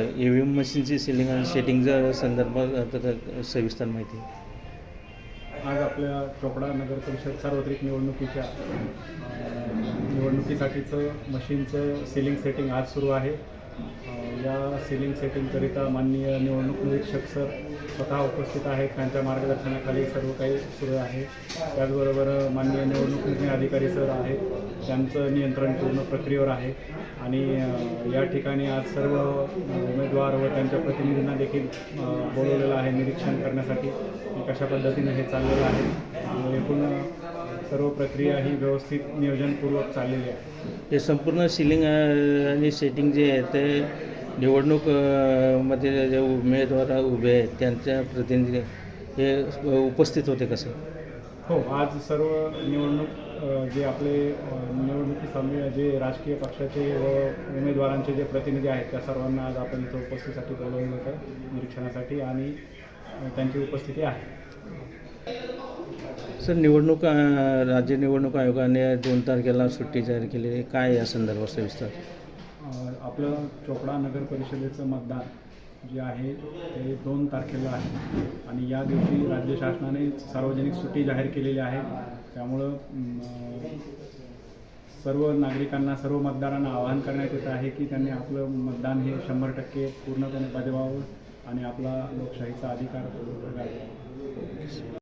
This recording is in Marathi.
ई व्ही एम मशीनची सिलिंग आणि सेटिंगच्या संदर्भात आता सविस्तर माहिती. आज आपल्या चोपडा नगर परिषद सार्वत्रिक निवडणुकीच्या निवडणुकीसाठीचं मशीनचं सिलिंग सेटिंग आज सुरू आहे. या सिलिंग सेटिंगकरिता माननीय निवडणूक निरीक्षक सर स्वतः उपस्थित आहेत. त्यांच्या मार्गदर्शनाखाली सर्व काही सुरू आहे. त्याचबरोबर माननीय निवडणूक निर्णय अधिकारी सर आहेत. त्यांचं नियंत्रण पूर्ण प्रक्रियेवर आहे. आणि या ठिकाणी आज सर्व उमेदवार व त्यांच्या प्रतिनिधींना देखील बोलवलेलं आहे निरीक्षण करण्यासाठी. कशा पद्धतीने हे चाललेलं आहे? एकूण सर्व प्रक्रिया ही व्यवस्थित नियोजनपूर्वक चाललेली आहे. हे संपूर्ण सिलिंग आणि सेटिंग जे आहे ते निवडणूकमध्ये जे उमेदवार उभे आहेत त्यांच्या प्रतिनिधी हे उपस्थित होते कसं हो आज सर्व निवडणूक जे आपले निवडणुकी समी जे राजकीय पक्षाचे व उमेदवारांचे जे प्रतिनिधी आहेत त्या सर्वांना आज आपण इथं उपस्थितीसाठी बोलवलं होतं निरीक्षणासाठी आणि त्यांची उपस्थिती आहे. सर निवडणूक राज्य निवडणूक आयोगाने दोन तारखेला सुट्टी जाहीर केली. आहे काय या संदर्भात सविस्तर? आपलं चोपडा नगर परिषदेचं मतदान जे आहे ते दोन तारखेला आहे. आणि या दिवशी राज्य शासनाने सार्वजनिक सुट्टी जाहीर केलेली आहे. त्यामुळं सर्व नागरिकांना सर्व मतदारांना आवाहन करण्यात येत आहे की त्यांनी आपलं मतदान हे शंभर टक्के पूर्णपणे बजवावं आणि आपला लोकशाहीचा अधिकार